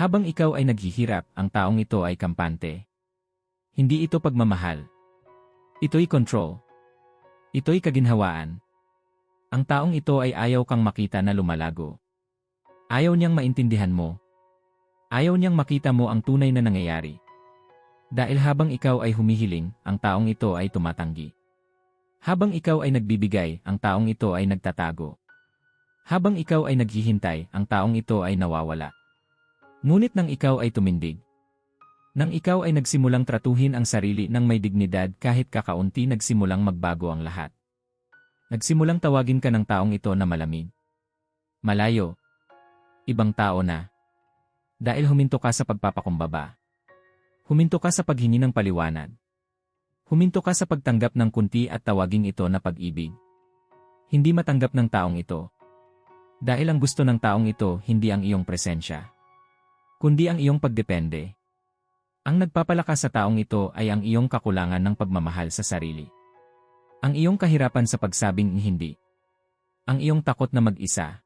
Habang ikaw ay naghihirap, ang taong ito ay kampante. Hindi ito pagmamahal. Ito'y control. Ito'y kaginhawaan. Ang taong ito ay ayaw kang makita na lumalago. Ayaw niyang maintindihan mo. Ayaw niyang makita mo ang tunay na nangyayari. Dahil habang ikaw ay humihiling, ang taong ito ay tumatanggi. Habang ikaw ay nagbibigay, ang taong ito ay nagtatago. Habang ikaw ay naghihintay, ang taong ito ay nawawala. Ngunit nang ikaw ay tumindig, nang ikaw ay nagsimulang tratuhin ang sarili ng may dignidad kahit kakaunti nagsimulang magbago ang lahat. Nagsimulang tawagin ka ng taong ito na malamig. Malayo. Ibang tao na. Dahil huminto ka sa pagpapakumbaba. Huminto ka sa paghingi ng paliwanag. Huminto ka sa pagtanggap ng kunti at tawaging ito na pag-ibig. Hindi matanggap ng taong ito. Dahil ang gusto ng taong ito hindi ang iyong presensya. Kundi ang iyong pagdepende. Ang nagpapalakas sa taong ito ay ang iyong kakulangan ng pagmamahal sa sarili. Ang iyong kahirapan sa pagsabing hindi. Ang iyong takot na mag-isa.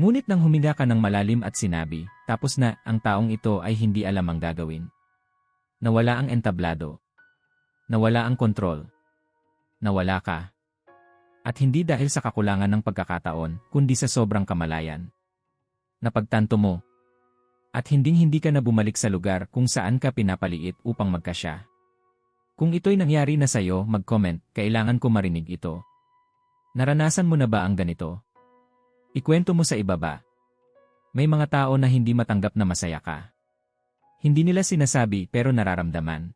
Ngunit nang huminga ka ng malalim at sinabi, tapos na, ang taong ito ay hindi alam ang gagawin. Nawala ang entablado. Nawala ang kontrol. Nawala ka. At hindi dahil sa kakulangan ng pagkakataon, kundi sa sobrang kamalayan. Napagtanto mo. At hinding-hindi ka na bumalik sa lugar kung saan ka pinapaliit upang magkasya. Kung ito'y nangyari na sa'yo, mag-comment, kailangan ko marinig ito. Naranasan mo na ba ang ganito? Ikwento mo sa ibaba. May mga tao na hindi matanggap na masaya ka. Hindi nila sinasabi pero nararamdaman.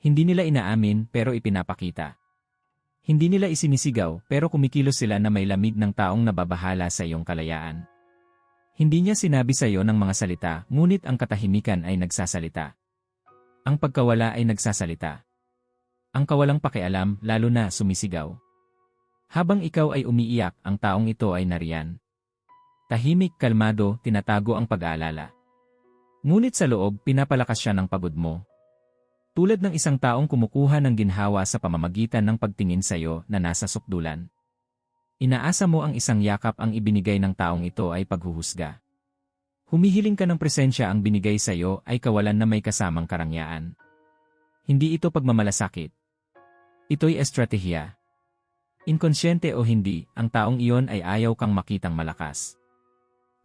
Hindi nila inaamin pero ipinapakita. Hindi nila isinisigaw pero kumikilos sila na may lamig ng taong nababahala sa iyong kalayaan. Hindi niya sinabi sa iyo ng mga salita, ngunit ang katahimikan ay nagsasalita. Ang pagkawala ay nagsasalita. Ang kawalang pakialam, lalo na sumisigaw. Habang ikaw ay umiiyak, ang taong ito ay nariyan. Tahimik, kalmado, tinatago ang pag-aalala. Ngunit sa loob, pinapalakas siya ng pagod mo. Tulad ng isang taong kumukuha ng ginhawa sa pamamagitan ng pagtingin sa iyo na nasa sukdulan. Inaasa mo ang isang yakap ang ibinigay ng taong ito ay paghuhusga. Humihiling ka ng presensya ang binigay sa iyo ay kawalan na may kasamang karangyaan. Hindi ito pagmamalasakit. Ito'y estratehiya. Inkonsyente o hindi, ang taong iyon ay ayaw kang makitang malakas.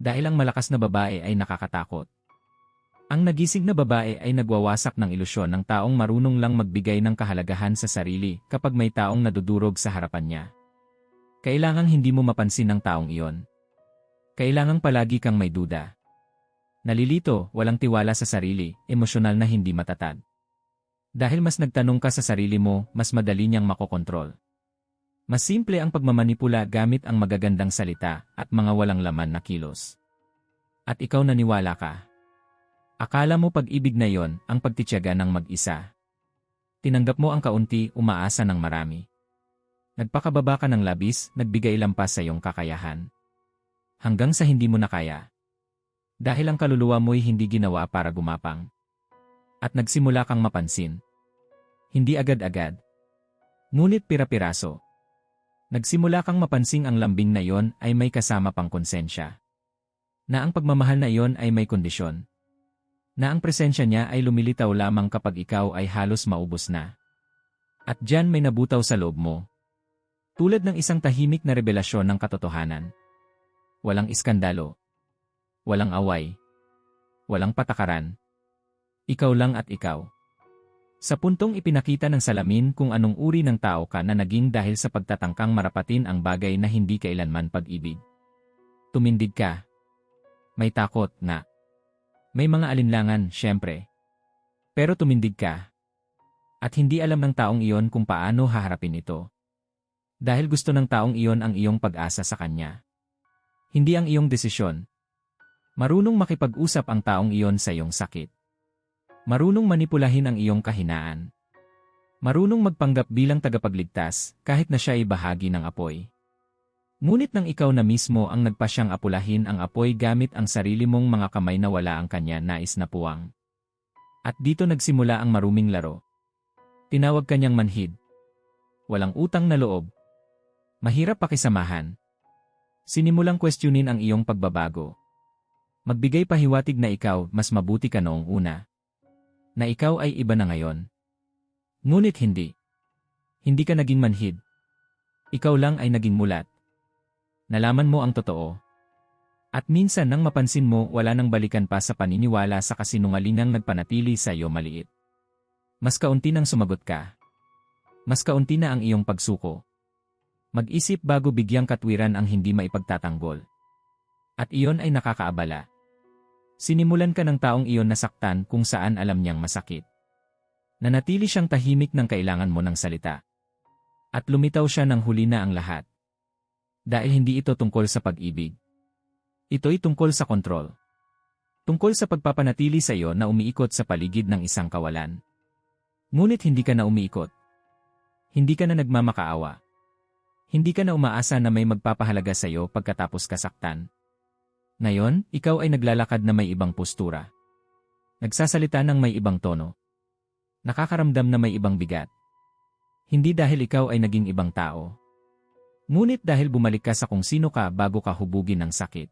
Dahil ang malakas na babae ay nakakatakot. Ang nagising na babae ay nagwawasak ng ilusyon ng taong marunong lang magbigay ng kahalagahan sa sarili kapag may taong nadudurog sa harapan niya. Kailangang hindi mo mapansin ng taong iyon. Kailangang palagi kang may duda. Nalilito, walang tiwala sa sarili, emosyonal na hindi matatag. Dahil mas nagtanong ka sa sarili mo, mas madali niyang makokontrol. Mas simple ang pagmamanipula gamit ang magagandang salita at mga walang laman na kilos. At ikaw naniwala ka. Akala mo pag-ibig na yon ang pagtityaga ng mag-isa. Tinanggap mo ang kaunti, umaasa ng marami. Nagpakababa ka ng labis, nagbigay lampas sa iyong kakayahan. Hanggang sa hindi mo na kaya. Dahil ang kaluluwa mo'y hindi ginawa para gumapang. At nagsimula kang mapansin. Hindi agad-agad. Ngunit pira-piraso. Nagsimula kang mapansing ang lambing na yon ay may kasama pang konsensya. Na ang pagmamahal na yon ay may kondisyon. Na ang presensya niya ay lumilitaw lamang kapag ikaw ay halos maubos na. At dyan may nabutaw sa loob mo. Tulad ng isang tahimik na revelasyon ng katotohanan. Walang iskandalo walang away, walang patakaran. Ikaw lang at ikaw. Sa puntong ipinakita ng salamin kung anong uri ng tao ka na naging dahil sa pagtatangkang marapatin ang bagay na hindi kailanman pag-ibig. Tumindig ka. May takot na. May mga alinlangan, syempre. Pero tumindig ka. At hindi alam ng taong iyon kung paano haharapin ito. Dahil gusto ng taong iyon ang iyong pag-asa sa kanya. Hindi ang iyong desisyon, Marunong makipag-usap ang taong iyon sa iyong sakit. Marunong manipulahin ang iyong kahinaan. Marunong magpanggap bilang tagapagligtas kahit na siya ay bahagi ng apoy. Ngunit nang ikaw na mismo ang nagpasyang apulahin ang apoy gamit ang sarili mong mga kamay na wala ang kanya nais na puwang. At dito nagsimula ang maruming laro. Tinawag kanyang manhid. Walang utang na loob. Mahirap pakisamahan. Sinimulang questionin ang iyong pagbabago. Magbigay pahiwatig na ikaw mas mabuti ka noong una. Na ikaw ay iba na ngayon. Ngunit hindi. Hindi ka naging manhid. Ikaw lang ay naging mulat. Nalaman mo ang totoo. At minsan nang mapansin mo wala nang balikan pa sa paniniwala sa kasinungalingang nagpanatili sa iyo maliit. Mas kaunti nang sumagot ka. Mas kaunti na ang iyong pagsuko. Mag-isip bago bigyang katwiran ang hindi maipagtatanggol. At iyon ay nakakaabala. Sinimulan ka ng taong iyon nasaktan kung saan alam niyang masakit. Nanatili siyang tahimik ng kailangan mo ng salita. At lumitaw siya ng huli na ang lahat. Dahil hindi ito tungkol sa pag-ibig. Ito'y tungkol sa kontrol. Tungkol sa pagpapanatili sa iyo na umiikot sa paligid ng isang kawalan. Ngunit hindi ka na umiikot. Hindi ka na nagmamakaawa. Hindi ka na umaasa na may magpapahalaga sa iyo pagkatapos kasaktan. Ngayon, ikaw ay naglalakad na may ibang postura. Nagsasalita ng may ibang tono. Nakakaramdam na may ibang bigat. Hindi dahil ikaw ay naging ibang tao. Ngunit dahil bumalik ka sa kung sino ka bago ka hubugin ng sakit.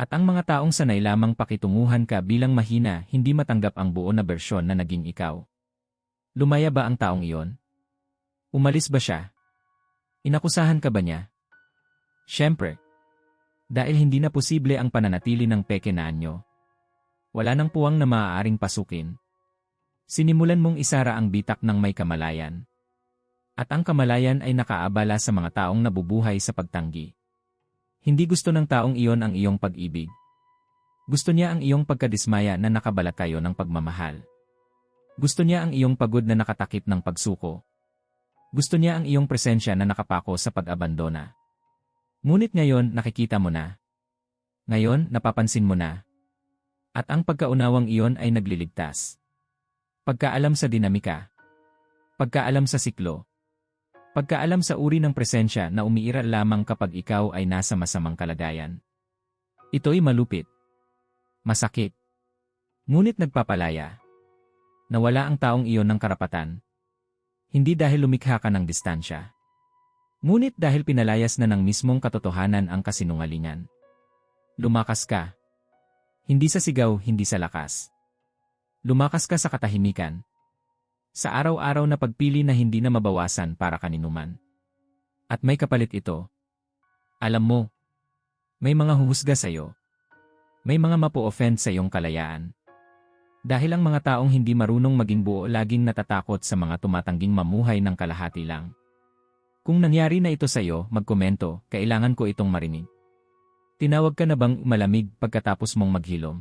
At ang mga taong sanay lamang pakitunguhan ka bilang mahina hindi matanggap ang buo na bersyon na naging ikaw. Lumaya ba ang taong iyon? Umalis ba siya? Inakusahan ka ba niya? Siyempre. Dahil hindi na posible ang pananatili ng peke na anyo. Wala nang puwang na maaaring pasukin. Sinimulan mong isara ang bitak ng may kamalayan. At ang kamalayan ay nakaabala sa mga taong nabubuhay sa pagtanggi. Hindi gusto ng taong iyon ang iyong pag-ibig. Gusto niya ang iyong pagkadismaya na nakabalat kayo ng pagmamahal. Gusto niya ang iyong pagod na nakatakip ng pagsuko. Gusto niya ang iyong presensya na nakapako sa pag-abandona. Ngunit ngayon nakikita mo na. Ngayon napapansin mo na. At ang pagkaunawang iyon ay nagliligtas. Pagkaalam sa dinamika. Pagkaalam sa siklo. Pagkaalam sa uri ng presensya na umiiral lamang kapag ikaw ay nasa masamang kalagayan. Ito'y malupit. Masakit. Ngunit nagpapalaya. Nawala ang taong iyon ng karapatan. Hindi dahil lumikha ka ng distansya. Ngunit dahil pinalayas na ng mismong katotohanan ang kasinungalingan. Lumakas ka. Hindi sa sigaw, hindi sa lakas. Lumakas ka sa katahimikan. Sa araw-araw na pagpili na hindi na mabawasan para kaninuman. At may kapalit ito. Alam mo, may mga huhusga sa iyo. May mga mapo-offend sa iyong kalayaan. Dahil ang mga taong hindi marunong maging buo laging natatakot sa mga tumatangging mamuhay ng kalahati lang. Kung nangyari na ito sa iyo, magkomento, kailangan ko itong marinig. Tinawag ka na bang malamig pagkatapos mong maghilom?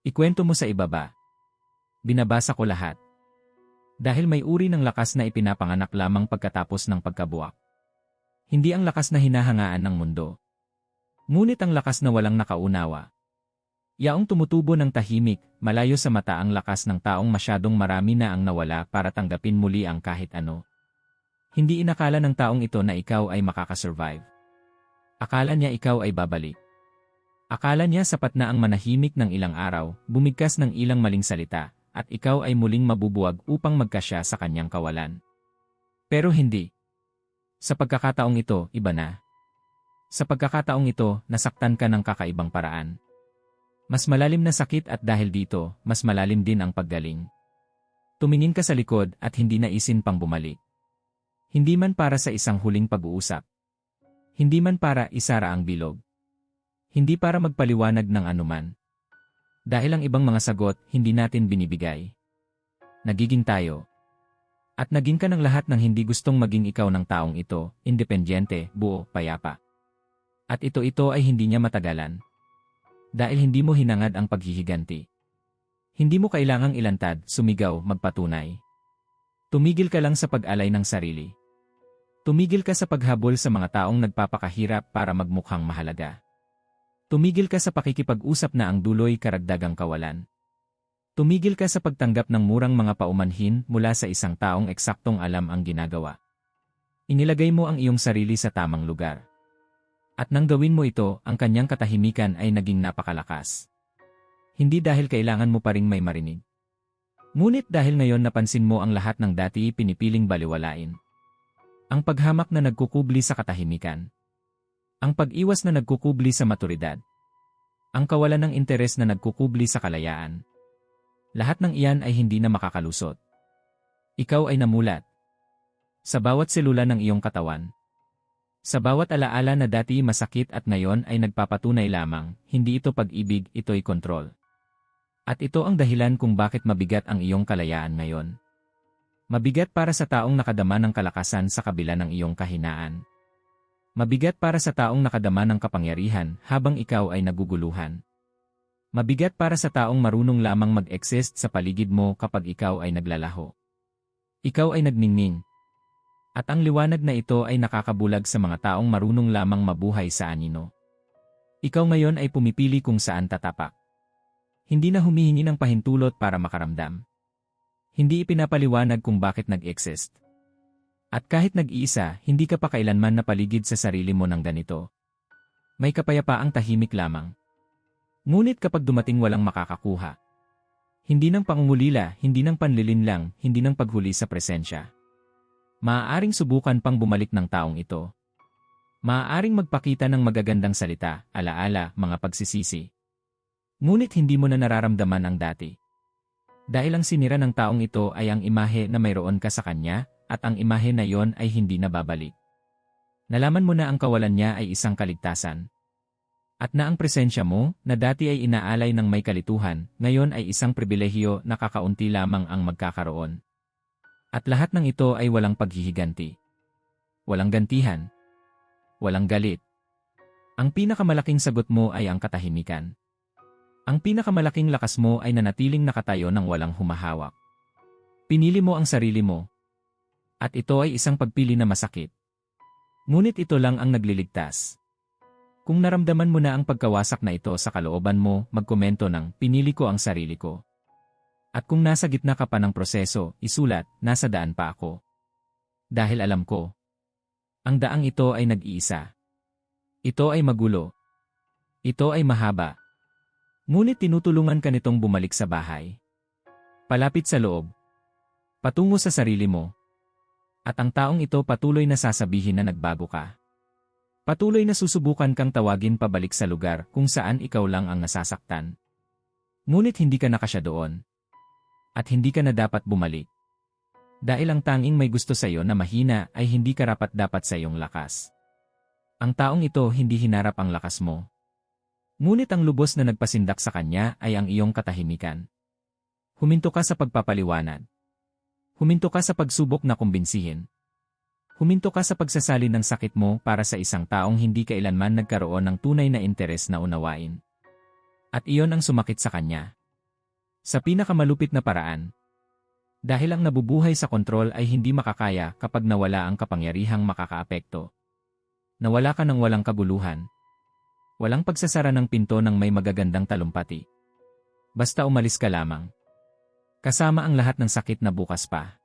Ikwento mo sa ibaba. Binabasa ko lahat. Dahil may uri ng lakas na ipinapanganak lamang pagkatapos ng pagkabuak. Hindi ang lakas na hinahangaan ng mundo. Ngunit ang lakas na walang nakaunawa. Yaong tumutubo ng tahimik, malayo sa mata ang lakas ng taong masyadong marami na ang nawala para tanggapin muli ang kahit ano. Hindi inakala ng taong ito na ikaw ay makakasurvive. Akala niya ikaw ay babalik. Akala niya sapat na ang manahimik ng ilang araw, bumigkas ng ilang maling salita, at ikaw ay muling mabubuwag upang magkasya sa kanyang kawalan. Pero hindi. Sa pagkakataong ito, iba na. Sa pagkakataong ito, nasaktan ka ng kakaibang paraan. Mas malalim na sakit at dahil dito, mas malalim din ang paggaling. Tumingin ka sa likod at hindi naisin pang bumalik. Hindi man para sa isang huling pag-uusap. Hindi man para isara ang bilog. Hindi para magpaliwanag ng anuman. Dahil ang ibang mga sagot, hindi natin binibigay. Nagiging tayo. At naging ka ng lahat ng hindi gustong maging ikaw ng taong ito, independyente, buo, payapa. At ito-ito ay hindi niya matagalan. Dahil hindi mo hinangad ang paghihiganti. Hindi mo kailangang ilantad, sumigaw, magpatunay. Tumigil ka lang sa pag-alay ng sarili. Tumigil ka sa paghabol sa mga taong nagpapakahirap para magmukhang mahalaga. Tumigil ka sa pakikipag-usap na ang duloy karagdagang kawalan. Tumigil ka sa pagtanggap ng murang mga paumanhin mula sa isang taong eksaktong alam ang ginagawa. Inilagay mo ang iyong sarili sa tamang lugar. At nang gawin mo ito, ang kanyang katahimikan ay naging napakalakas. Hindi dahil kailangan mo pa ring may marinig. Ngunit dahil ngayon napansin mo ang lahat ng dati pinipiling baliwalain. Ang paghamak na nagkukubli sa katahimikan. Ang pag-iwas na nagkukubli sa maturidad. Ang kawalan ng interes na nagkukubli sa kalayaan. Lahat ng iyan ay hindi na makakalusot. Ikaw ay namulat. Sa bawat selula ng iyong katawan. Sa bawat alaala na dati masakit at ngayon ay nagpapatunay lamang, hindi ito pag-ibig, ito'y kontrol. At ito ang dahilan kung bakit mabigat ang iyong kalayaan ngayon. Mabigat para sa taong nakadama ng kalakasan sa kabila ng iyong kahinaan. Mabigat para sa taong nakadama ng kapangyarihan habang ikaw ay naguguluhan. Mabigat para sa taong marunong lamang mag-exist sa paligid mo kapag ikaw ay naglalaho. Ikaw ay nagningning. At ang liwanag na ito ay nakakabulag sa mga taong marunong lamang mabuhay sa anino. Ikaw ngayon ay pumipili kung saan tatapak. Hindi na humihingi ng pahintulot para makaramdam. Hindi ipinapaliwanag kung bakit nag-exist. At kahit nag-iisa, hindi ka pa kailanman napaligid sa sarili mo ng ganito. May kapayapaang tahimik lamang. Ngunit kapag dumating walang makakakuha, hindi ng pangungulila, hindi ng panlilinlang, hindi ng paghuli sa presensya. Maaaring subukan pang bumalik ng taong ito. Maaaring magpakita ng magagandang salita, alaala, mga pagsisisi. Ngunit hindi mo na nararamdaman ang dati. Dahil ang sinira ng taong ito ay ang imahe na mayroon ka sa kanya, at ang imahe na yon ay hindi na babalik. Nalaman mo na ang kawalan niya ay isang kaligtasan. At na ang presensya mo, na dati ay inaalay ng may kalituhan, ngayon ay isang pribilehiyo na kakaunti lamang ang magkakaroon. At lahat ng ito ay walang paghihiganti. Walang gantihan. Walang galit. Ang pinakamalaking sagot mo ay ang katahimikan. Ang pinakamalaking lakas mo ay nanatiling nakatayo ng walang humahawak. Pinili mo ang sarili mo. At ito ay isang pagpili na masakit. Ngunit ito lang ang nagliligtas. Kung naramdaman mo na ang pagkawasak na ito sa kalooban mo, magkomento ng pinili ko ang sarili ko. At kung nasa gitna ka pa ng proseso, isulat, nasa daan pa ako. Dahil alam ko, ang daang ito ay nag-iisa. Ito ay magulo. Ito ay mahaba. Ngunit tinutulungan ka nitong bumalik sa bahay. Palapit sa loob. Patungo sa sarili mo. At ang taong ito patuloy na sasabihin na nagbago ka. Patuloy na susubukan kang tawagin pabalik sa lugar kung saan ikaw lang ang nasasaktan. Ngunit hindi ka nakasya doon. At hindi ka na dapat bumalik. Dahil ang tanging may gusto sa iyo na mahina ay hindi karapat dapat sa iyong lakas. Ang taong ito hindi hinarap ang lakas mo. Ngunit ang lubos na nagpasindak sa kanya ay ang iyong katahimikan. Huminto ka sa pagpapaliwanag. Huminto ka sa pagsubok na kumbinsihin. Huminto ka sa pagsasalin ng sakit mo para sa isang taong hindi kailanman nagkaroon ng tunay na interes na unawain. At iyon ang sumakit sa kanya. Sa pinakamalupit na paraan. Dahil ang nabubuhay sa kontrol ay hindi makakaya kapag nawala ang kapangyarihang makakaapekto. Nawala ka ng walang kaguluhan. Walang pagsasara ng pinto ng may magagandang talumpati. Basta umalis ka lamang. Kasama ang lahat ng sakit na bukas pa.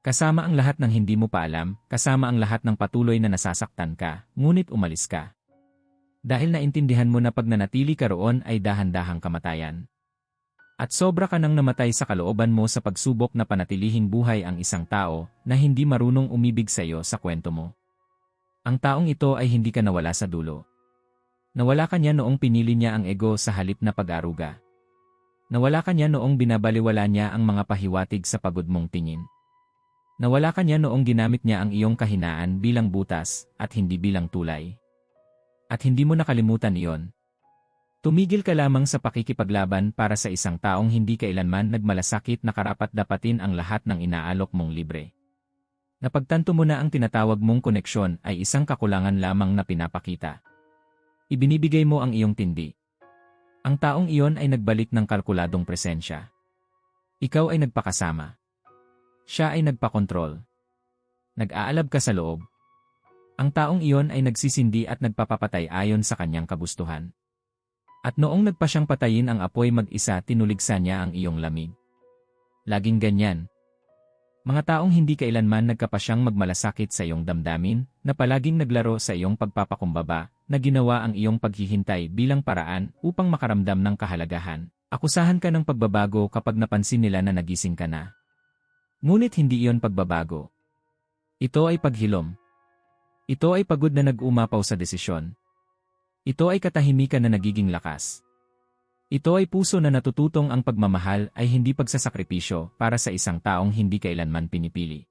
Kasama ang lahat ng hindi mo pa alam, kasama ang lahat ng patuloy na nasasaktan ka, ngunit umalis ka. Dahil naintindihan mo na pag nanatili ka roon ay dahan-dahang kamatayan. At sobra ka nang namatay sa kalooban mo sa pagsubok na panatilihing buhay ang isang tao na hindi marunong umibig sa iyo sa kwento mo. Ang taong ito ay hindi ka nawala sa dulo. Nawala ka niya noong pinili niya ang ego sa halip na pag-aruga. Nawala ka niya noong binabaliwala niya ang mga pahiwatig sa pagod mong tingin. Nawala ka niya noong ginamit niya ang iyong kahinaan bilang butas at hindi bilang tulay. At hindi mo nakalimutan iyon. Tumigil ka lamang sa pakikipaglaban para sa isang taong hindi kailanman nagmalasakit na karapat dapatin ang lahat ng inaalok mong libre. Napagtanto mo na ang tinatawag mong koneksyon ay isang kakulangan lamang na pinapakita. Ibinibigay mo ang iyong tindi. Ang taong iyon ay nagbalik ng kalkuladong presensya. Ikaw ay nagpakasama. Siya ay nagpakontrol. Nag-aalab ka sa loob. Ang taong iyon ay nagsisindi at nagpapapatay ayon sa kanyang kagustuhan. At noong nagpa siyang patayin ang apoy mag-isa tinuligsa niya ang iyong lamig. Laging ganyan. Mga taong hindi kailanman nagkapasyang magmalasakit sa iyong damdamin, na palaging naglaro sa iyong pagpapakumbaba, na ginawa ang iyong paghihintay bilang paraan upang makaramdam ng kahalagahan. Akusahan ka ng pagbabago kapag napansin nila na nagising ka na. Ngunit hindi iyon pagbabago. Ito ay paghilom. Ito ay pagod na nag-umapaw sa desisyon. Ito ay katahimikan na nagiging lakas. Ito ay puso na natututong ang pagmamahal ay hindi pagsasakripisyo para sa isang taong hindi kailanman pinipili.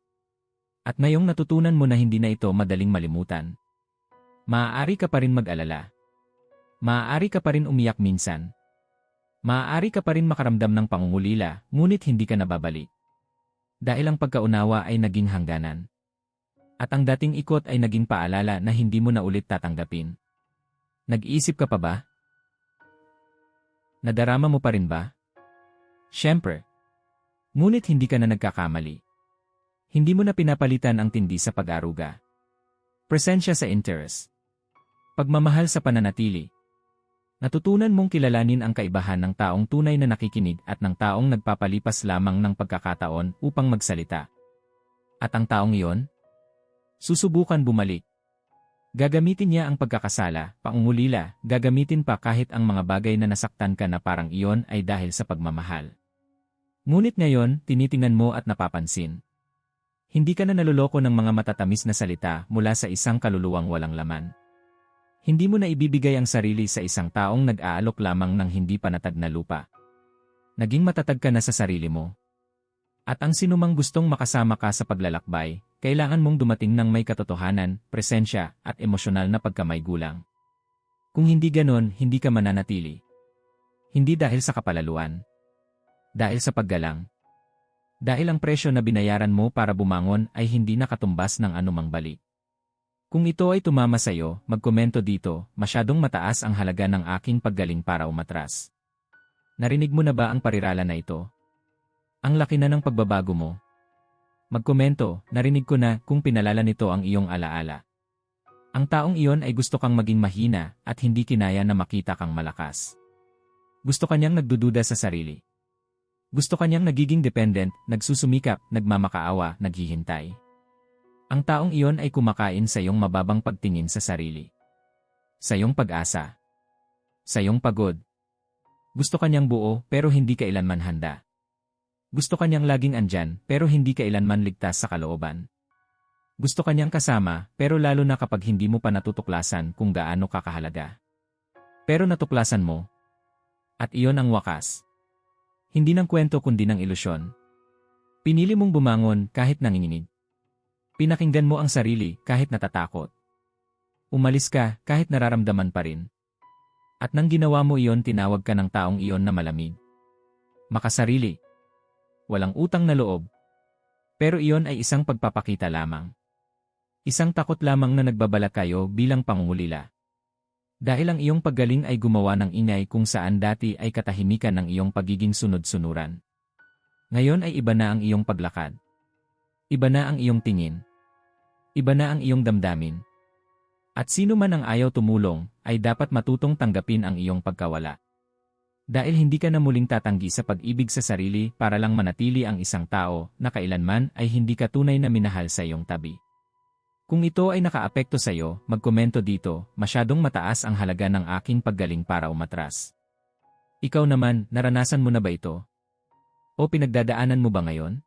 At ngayong natutunan mo na hindi na ito madaling malimutan. Maaari ka pa rin mag-alala. Maaari ka pa rin umiyak minsan. Maaari ka pa rin makaramdam ng pangungulila, ngunit hindi ka nababalik. Dahil ang pagkaunawa ay naging hangganan. At ang dating ikot ay naging paalala na hindi mo na ulit tatanggapin. Nag-iisip ka pa ba? Nadarama mo pa rin ba? Siyempre. Ngunit hindi ka na nagkakamali. Hindi mo na pinapalitan ang tindi sa pag-aruga. Presensya sa interest. Pagmamahal sa pananatili. Natutunan mong kilalanin ang kaibahan ng taong tunay na nakikinig at ng taong nagpapalipas lamang ng pagkakataon upang magsalita. At ang taong iyon? Susubukan bumalik. Gagamitin niya ang pagkakasala, paungulila, gagamitin pa kahit ang mga bagay na nasaktan ka na parang iyon ay dahil sa pagmamahal. Ngunit ngayon, tinitingnan mo at napapansin. Hindi ka na naluloko ng mga matatamis na salita mula sa isang kaluluwang walang laman. Hindi mo na ibibigay ang sarili sa isang taong nag-aalok lamang ng hindi panatag na lupa. Naging matatag ka na sa sarili mo. At ang sinumang gustong makasama ka sa paglalakbay, kailangan mong dumating ng may katotohanan, presensya, at emosyonal na pagkamay gulang. Kung hindi ganon, hindi ka mananatili. Hindi dahil sa kapalaluan. Dahil sa paggalang. Dahil ang presyo na binayaran mo para bumangon ay hindi nakatumbas ng anumang balik. Kung ito ay tumama sa iyo, magkomento dito, masyadong mataas ang halaga ng aking paggaling para umatras. Narinig mo na ba ang parirala na ito? Ang laki na ng pagbabago mo, Magkomento, narinig ko na kung pinalala nito ang iyong alaala. Ang taong iyon ay gusto kang maging mahina at hindi kinaya na makita kang malakas. Gusto kanyang nagdududa sa sarili. Gusto kanyang nagiging dependent, nagsusumikap, nagmamakaawa, naghihintay. Ang taong iyon ay kumakain sa iyong mababang pagtingin sa sarili. Sa iyong pag-asa. Sa iyong pagod. Gusto kanyang buo pero hindi kailanman handa. Gusto kanyang laging andyan, pero hindi kailanman ligtas sa kalooban. Gusto kanyang kasama, pero lalo na kapag hindi mo pa natutuklasan kung gaano kakahalaga. Pero natuklasan mo. At iyon ang wakas. Hindi ng kwento kundi ng ilusyon. Pinili mong bumangon kahit nanginginig. Pinakinggan mo ang sarili kahit natatakot. Umalis ka kahit nararamdaman pa rin. At nang ginawa mo iyon tinawag ka ng taong iyon na malamig. Makasarili walang utang na loob. Pero iyon ay isang pagpapakita lamang. Isang takot lamang na nagbabala kayo bilang pangungulila. Dahil ang iyong paggaling ay gumawa ng ingay kung saan dati ay katahimikan ng iyong pagiging sunod-sunuran. Ngayon ay iba na ang iyong paglakad. Iba na ang iyong tingin. Iba na ang iyong damdamin. At sino man ang ayaw tumulong, ay dapat matutong tanggapin ang iyong pagkawala. Dahil hindi ka na muling tatanggi sa pag-ibig sa sarili para lang manatili ang isang tao na kailanman ay hindi ka tunay na minahal sa iyong tabi. Kung ito ay nakaapekto sa iyo, magkomento dito, masyadong mataas ang halaga ng aking paggaling para umatras. Ikaw naman, naranasan mo na ba ito? O pinagdadaanan mo ba ngayon?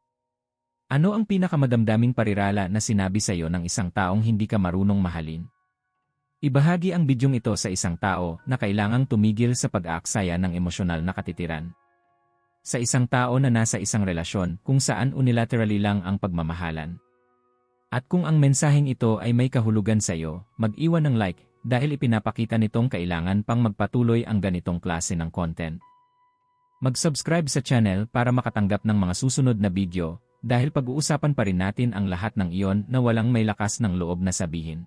Ano ang pinakamadamdaming parirala na sinabi sa iyo ng isang taong hindi ka marunong mahalin? Ibahagi ang bidyong ito sa isang tao na kailangang tumigil sa pag-aaksaya ng emosyonal na katitiran. Sa isang tao na nasa isang relasyon kung saan unilaterally lang ang pagmamahalan. At kung ang mensaheng ito ay may kahulugan sa iyo, mag-iwan ng like dahil ipinapakita nitong kailangan pang magpatuloy ang ganitong klase ng content. Mag-subscribe sa channel para makatanggap ng mga susunod na video dahil pag-uusapan pa rin natin ang lahat ng iyon na walang may lakas ng loob na sabihin.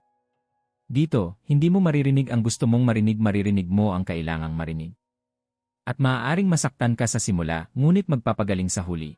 Dito, hindi mo maririnig ang gusto mong marinig maririnig mo ang kailangang marinig. At maaaring masaktan ka sa simula, ngunit magpapagaling sa huli.